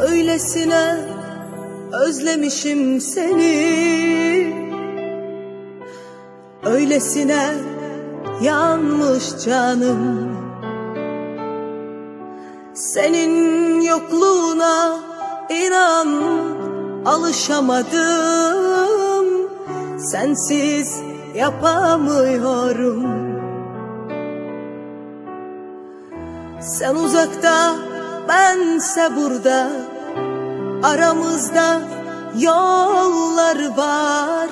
Öylesine özlemişim seni. Öylesine yanmış canım. Senin yokluğuna inan alışamadım. Sensiz yapamıyorum. Sen uzakta bense burada Aramızda yollar var.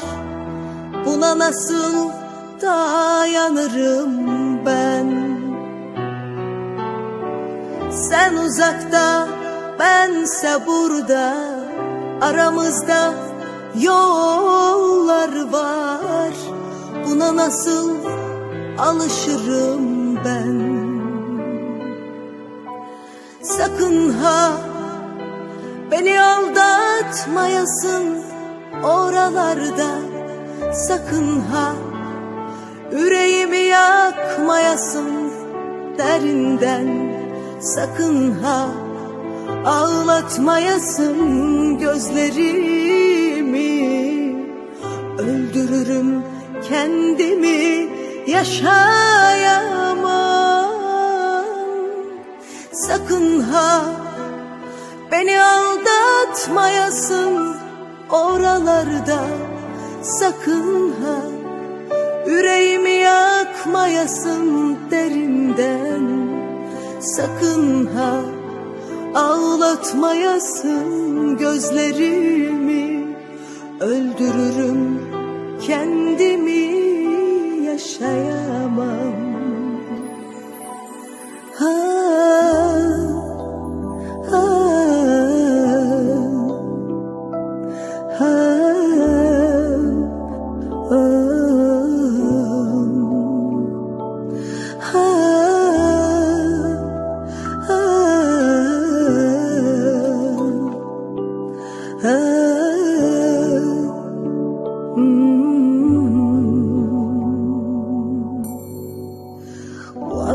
Buna nasıl dayanırım ben? Sen uzakta bense burada. Aramızda yollar var. Buna nasıl alışırım ben? Sakın ha beni aldatmayasın oralarda Sakın ha. Yüreğimi yakmayasın derinden Sakın ha. Ağlatmayasın gözlerimi. Öldürürüm kendimi yaşayamam. Sakın ha beni aldatmayasın oralarda Sakın ha. Yüreğimi yakmayasın derinden Sakın ha. Ağlatmayasın gözlerimi Öldürürüm kendimi yaşayamam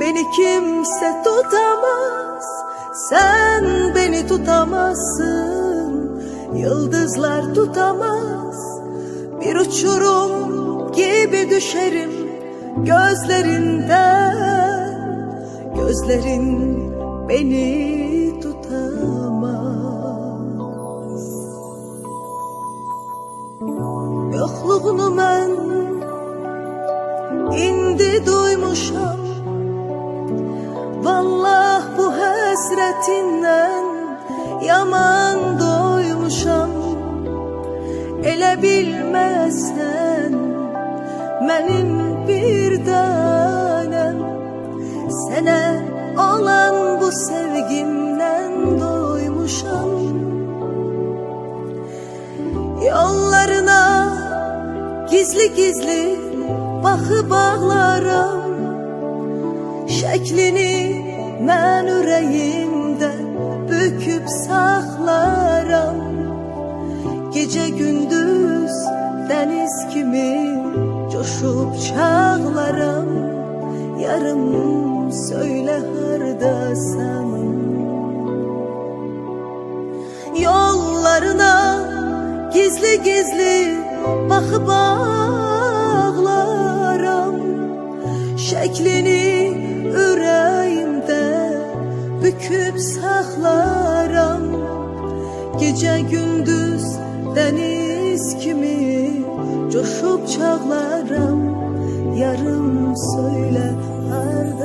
Beni kimse tutamaz Sen beni tutamazsın. Yıldızlar tutamaz Bir uçurum gibi düşerim Gözlerinden. Gözlerin beni tutamaz. Yokluğunu ben indi duymuşam hasretinden yaman doymuşam. Ele bilmezsen benim bir tanem. Sene olan bu sevgimden doymuşam. Yollarına gizli gizli bakıp ağlarım. Şeklini mən ürəyimdə büküb saxlaram Gecə gündüz dəniz kimi coşub çağlaram Yarım söylə hardasan Yollarına gizli gizli bakıp ağlaram Şeklini büküp saxlaram Gece gündüz deniz kimi coşup çağlaram. Yarım söyle harda